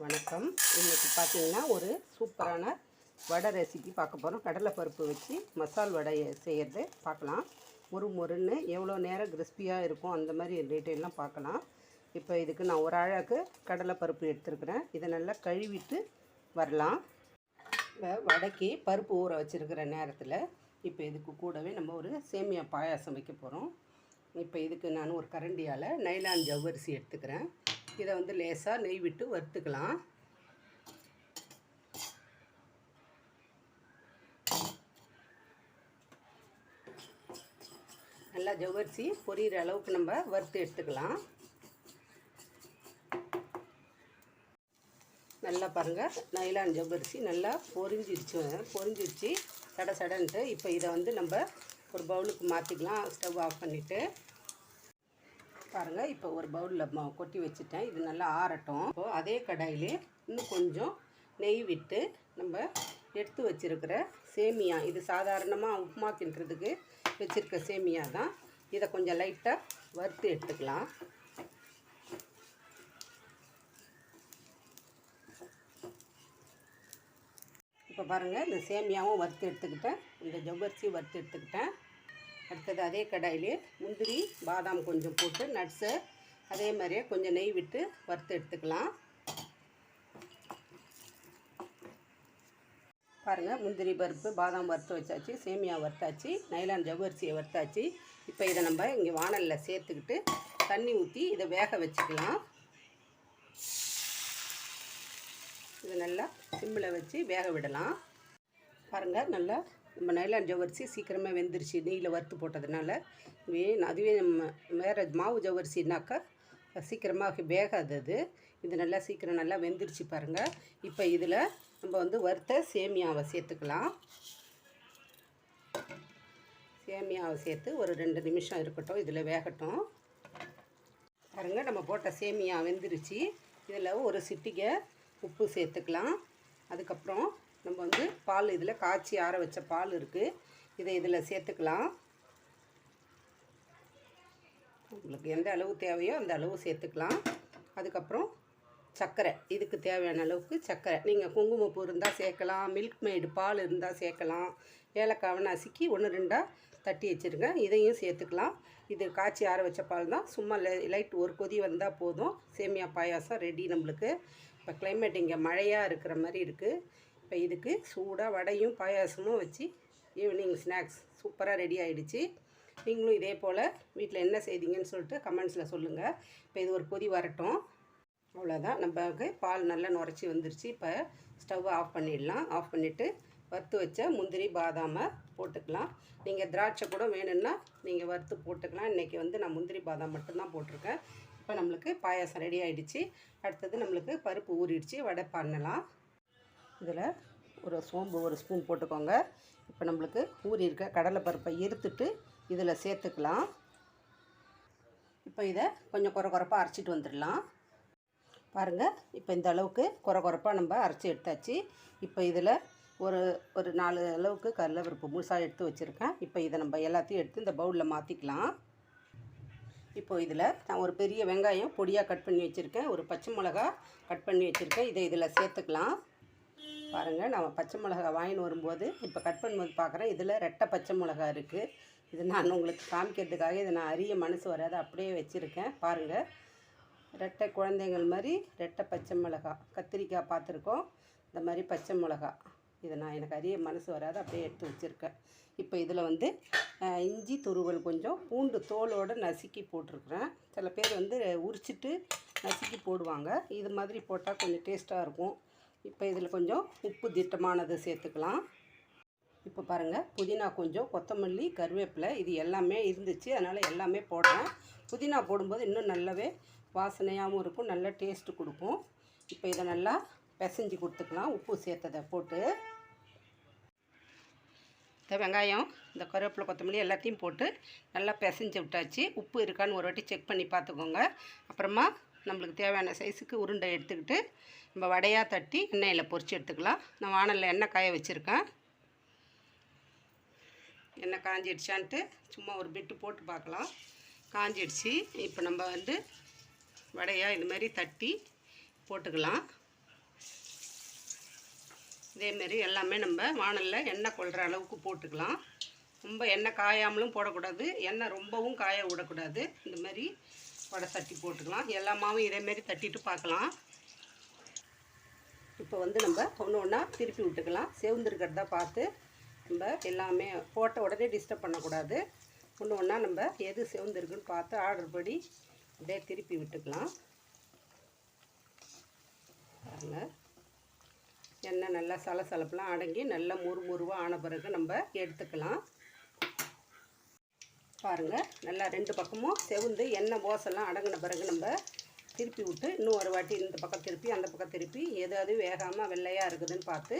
வணக்கம். இன்றைக்கி பார்த்தீங்கன்னா ஒரு சூப்பரான வடை ரெசிபி பார்க்க போகிறோம் கடலைப்பருப்பு வச்சு மசால் வடை செய்கிறது பார்க்கலாம். முறு முருன்னு எவ்வளோ நேரம் கிறிஸ்பியாக இருக்கும் அந்த மாதிரி டீட்டெயிலாம் பார்க்கலாம். இப்போ இதுக்கு நான் ஒரு அழகு கடலைப்பருப்பு எடுத்துருக்கிறேன். இதை நல்லா கழுவிட்டு வரலாம். இப்போ வடைக்கு பருப்பு ஊற வச்சுருக்கிற நேரத்தில் இப்போ இதுக்கு கூடவே நம்ம ஒரு சேமியா பாயாசம் வைக்க போகிறோம் இப்போ இதுக்கு நான் ஒரு கரண்டியால் நைலான் ஜவ்வரிசி எடுத்துக்கிறேன். இதை வந்து லேசாக நெய் விட்டு வறுத்துக்கலாம். நல்லா ஜவ்வரிசி பொரியிற அளவுக்கு நம்ம வறுத்து எடுத்துக்கலாம். நல்லா பாருங்கள் நைலான் ஜவ்வரிசி நல்லா பொரிஞ்சிருச்சு பொரிஞ்சிருச்சு. சட சடன்ட்டு இப்போ இதை வந்து நம்ம ஒரு பவுலுக்கு மாற்றிக்கலாம் ஸ்டவ் ஆஃப் பண்ணிவிட்டு பாருங்கள் இப்போ ஒரு பவுலில் கொட்டி வச்சுட்டேன். இது நல்லா ஆறட்டும். இப்போது அதே கடாயிலே இன்னும் கொஞ்சம் நெய் விட்டு நம்ம எடுத்து வச்சுருக்கிற சேமியா இது சாதாரணமாக உப்புமா கிண்டுறதுக்கு வச்சுருக்க சேமியா தான். இதை கொஞ்சம் லைட்டாக வறுத்து எடுத்துக்கலாம். இப்போ பாருங்கள் இந்த சேமியாவும் வறுத்து எடுத்துக்கிட்டேன். இந்த ஜவ்வரிசியும் வறுத்து எடுத்துக்கிட்டேன். அடுத்தது அதே கடாயிலே முந்திரி பாதாம் கொஞ்சம் போட்டு நட்ஸை அதே மாதிரியே கொஞ்சம் நெய் விட்டு வறுத்து எடுத்துக்கலாம். பாருங்கள் முந்திரி பருப்பு பாதாம் வறுத்து வச்சாச்சு சேமியா வறுத்தாச்சு நைலான் ஜவ்வரிசியை வறுத்தாச்சு. இப்போ இதை நம்ம இங்கே வானலில் சேர்த்துக்கிட்டு தண்ணி ஊற்றி இதை வேக வச்சுக்கலாம். இதை நல்லா சிம்மில் வச்சு வேக விடலாம். பாருங்கள் நல்லா நம்ம நைலான் ஜவ்வரிசி சீக்கிரமாக வெந்துருச்சு நெய்யில் வறுத்து போட்டதுனால. வே அதுவே நம்ம வேறு மாவு ஜவ்வரிசினாக்கா சீக்கிரமாக வேகாது அது. இது நல்லா சீக்கிரம் நல்லா வெந்துருச்சு பாருங்கள் இப்போ இதில் நம்ம வந்து வறுத்த சேமியாவை சேர்த்துக்கலாம். சேமியாவை சேர்த்து ஒரு ரெண்டு நிமிஷம் இருக்கட்டும் இதில் வேகட்டும். பாருங்கள் நம்ம போட்ட சேமியா வெந்துருச்சு. இதில் ஒரு சிட்டிகை உப்பு சேர்த்துக்கலாம். அதுக்கப்புறம் நம்ம வந்து பால் இதில் காய்ச்சி ஆற வச்ச பால் இருக்குது இதை இதில் சேர்த்துக்கலாம். உங்களுக்கு எந்த அளவு தேவையோ அந்த அளவு சேர்த்துக்கலாம். அதுக்கப்புறம் சர்க்கரை. இதுக்கு தேவையான அளவுக்கு சர்க்கரை. நீங்கள் குங்குமப்பூ இருந்தால் சேர்க்கலாம். மில்க் மெய்டு பால் இருந்தால் சேர்க்கலாம். ஏலக்காவை நசுக்கி ஒன்று ரெண்டாக தட்டி வச்சுருங்க. இதையும் சேர்த்துக்கலாம். இது காய்ச்சி ஆற வச்ச பால் தான். சும்மா லை லைட் ஒரு கொதி வந்தால் போதும். சேமியா பாயாசம் ரெடி நம்மளுக்கு. இப்போ கிளைமேட் இங்கே மழையாக இருக்கிற மாதிரி இருக்குது இப்போ இதுக்கு சூடாக வடையும் பாயாசமும் வச்சு ஈவினிங் ஸ்நாக்ஸ் சூப்பராக ரெடி ஆகிடுச்சு நீங்களும் இதே போல் வீட்டில் என்ன செய்தீங்கன்னு சொல்லிட்டு கமெண்ட்ஸில் சொல்லுங்கள் இப்போ இது ஒரு கொதி வரட்டும். அவ்வளோதான் நமக்கு பால் நல்லா நுரைச்சி வந்துருச்சு. இப்போ ஸ்டவ் ஆஃப் பண்ணிடலாம். ஆஃப் பண்ணிவிட்டு வறுத்து வச்ச முந்திரி பாதாமை போட்டுக்கலாம். நீங்கள் திராட்சை கூட வேணும்னா நீங்கள் வறுத்து போட்டுக்கலாம். இன்றைக்கி வந்து நான் முந்திரி பாதாம் மட்டும்தான் போட்டிருக்கேன். இப்போ நம்மளுக்கு பாயாசம் ரெடி ஆகிடுச்சு அடுத்தது நம்மளுக்கு பருப்பு ஊறிடுச்சு. வடை பண்ணலாம். இதில் ஒரு சோம்பு ஒரு ஸ்பூன் போட்டுக்கோங்க. இப்போ நம்மளுக்கு ஊறி இருக்க கடலைப்பருப்பை இருத்துட்டு இதில் சேர்த்துக்கலாம். இப்போ இதை கொஞ்சம் குறை குறைப்பாக அரைச்சிட்டு வந்துடலாம். பாருங்கள் இப்போ இந்த அளவுக்கு குறை குறைப்பாக நம்ம அரைச்சி எடுத்தாச்சு. இப்போ இதில் ஒரு ஒரு நாலு அளவுக்கு கடலைப்பருப்பு முழுசாக எடுத்து வச்சுருக்கேன். இப்போ இதை நம்ம எல்லாத்தையும் எடுத்து இந்த பவுலில் மாற்றிக்கலாம் இப்போ இதில் நான் ஒரு பெரிய வெங்காயம் பொடியாக கட் பண்ணி வச்சுருக்கேன். ஒரு பச்சை மிளகா கட் பண்ணி வச்சுருக்கேன். இதை இதில் சேர்த்துக்கலாம். பாருங்கள் நான் பச்சை மிளகா வாங்கின்னு வரும்போது இப்போ கட் பண்ணும்போது பார்க்குறேன் இதில் ரெட்டை பச்சை மிளகா இருக்குது இது நான் உங்களுக்கு காமிக்கிறதுக்காக இதை நான் அரிய மனசு வராது அப்படியே வச்சுருக்கேன். பாருங்கள் ரெட்டை குழந்தைங்கள் மாதிரி ரெட்டை பச்சை மிளகா கத்திரிக்காய் பார்த்துருக்கோம். இந்த மாதிரி பச்சை மிளகா இதை நான் எனக்கு அரிய மனசு வராது அப்படியே எடுத்து வச்சுருக்கேன். இப்போ இதில் வந்து இஞ்சி துருவல் கொஞ்சம் பூண்டு தோலோடு நசுக்கி போட்டிருக்குறேன். சில பேர் வந்து உரிச்சிட்டு நசுக்கி போடுவாங்க. இது மாதிரி போட்டால் கொஞ்சம் டேஸ்ட்டாக இருக்கும். இப்போ இதில் கொஞ்சம் உப்பு திட்டமானது சேர்த்துக்கலாம். இப்போ பாருங்கள் புதினா கொஞ்சம் கொத்தமல்லி கருவேப்பிலை இது எல்லாமே இருந்துச்சு. அதனால் எல்லாமே போடுறேன். புதினா போடும்போது இன்னும் நல்லாவே வாசனையாகவும் இருக்கும் நல்ல டேஸ்ட்டு கொடுக்கும். இப்போ இதை நல்லா பிசைஞ்சு கொடுத்துக்கலாம் உப்பு சேர்த்ததை போட்டு. இந்த வெங்காயம் இந்த கருவேப்பிலை கொத்தமல்லி எல்லாத்தையும் போட்டு நல்லா பிசைஞ்சு விட்டாச்சு. உப்பு இருக்கான்னு ஒரு வாட்டி செக் பண்ணி பார்த்துக்கோங்க. அப்புறமா நம்மளுக்கு தேவையான சைஸுக்கு உருண்டை எடுத்துக்கிட்டு நம்ம வடையாக தட்டி எண்ணெயில் பொறிச்சு எடுத்துக்கலாம். நான் வானலில் எண்ணெய் காய வச்சுருக்கேன். எண்ணெய் காஞ்சிடுச்சான்ட்டு சும்மா ஒரு பிட்டு போட்டு பார்க்கலாம். காஞ்சிடுச்சு. இப்போ நம்ம வந்து வடையாக இது மாதிரி தட்டி போட்டுக்கலாம். இதேமாரி எல்லாமே நம்ம வானலில் எண்ணெய் கொள்கிற அளவுக்கு போட்டுக்கலாம். ரொம்ப எண்ணெய் காயாமலும் போடக்கூடாது. எண்ணெய் ரொம்பவும் காய விடக்கூடாது. இந்த மாதிரி வடை தட்டி போட்டுக்கலாம். எல்லா மாவும் இதேமாரி தட்டிட்டு பார்க்கலாம். இப்போ வந்து நம்ம ஒன்று ஒன்றா திருப்பி விட்டுக்கலாம். செவந்துருக்கிறதா பார்த்து நம்ம எல்லாமே போட்ட உடனே டிஸ்டர்ப் பண்ணக்கூடாது. ஒன்று ஒன்றா நம்ம எது செவந்துருக்குன்னு பார்த்து ஆர்டர் படி அப்படியே திருப்பி விட்டுக்கலாம். எண்ணெய் நல்லா சலசலப்பெலாம் அடங்கி நல்லா முறுமுறுவாக ஆன பிறகு நம்ம எடுத்துக்கலாம். பாருங்கள் நல்லா ரெண்டு பக்கமும் செவுந்து எண்ணெய் ஓசெல்லாம் அடங்கின பிறகு நம்ம திருப்பி விட்டு இன்னும் ஒரு வாட்டி இந்த பக்கம் திருப்பி அந்த பக்கம் திருப்பி எதாவது வேகாமல் வெள்ளையாக இருக்குதுன்னு பார்த்து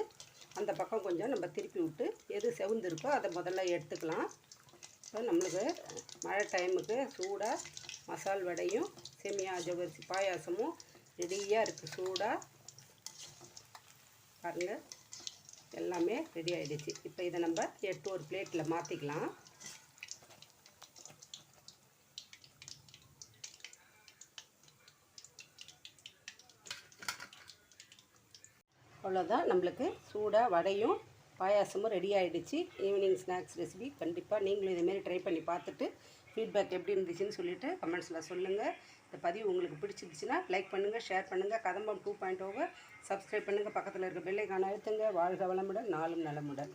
அந்த பக்கம் கொஞ்சம் நம்ம திருப்பி விட்டு எது செவுந்து இருக்கோ அதை முதல்ல எடுத்துக்கலாம். இப்போ நம்மளுக்கு மழை டைமுக்கு சூடாக மசால் வடையும் செமியா ஜவரிசி பாயாசமும் ரெடியாக இருக்குது சூடாக பாருங்கள் எல்லாமே ரெடி ஆகிடுச்சு இப்போ இதை நம்ம எட்டு ஒரு பிளேட்டில் மாற்றிக்கலாம் அவ்வளோதான் நம்மளுக்கு சூடாக வடையும் பாயாசமும் ரெடி ஆகிடுச்சு ஈவினிங் ஸ்நாக்ஸ் ரெசிபி கண்டிப்பாக நீங்களும் இதேமாரி ட்ரை பண்ணி பார்த்துட்டு ஃபீட்பேக் எப்படி இருந்துச்சுன்னு சொல்லிட்டு கமெண்ட்ஸில் சொல்லுங்கள் இந்த பதிவு உங்களுக்கு பிடிச்சிருந்துச்சுன்னா லைக் பண்ணுங்கள் ஷேர் பண்ணுங்கள் கதம்பம் டூ பாயிண்ட் ஓவர் சப்ஸ்கிரைப் பண்ணுங்கள் பக்கத்தில் இருக்க பெல்லைக்கான அழுத்துங்க. வாழ்க வளமுடன் நாளும் நலமுடன்.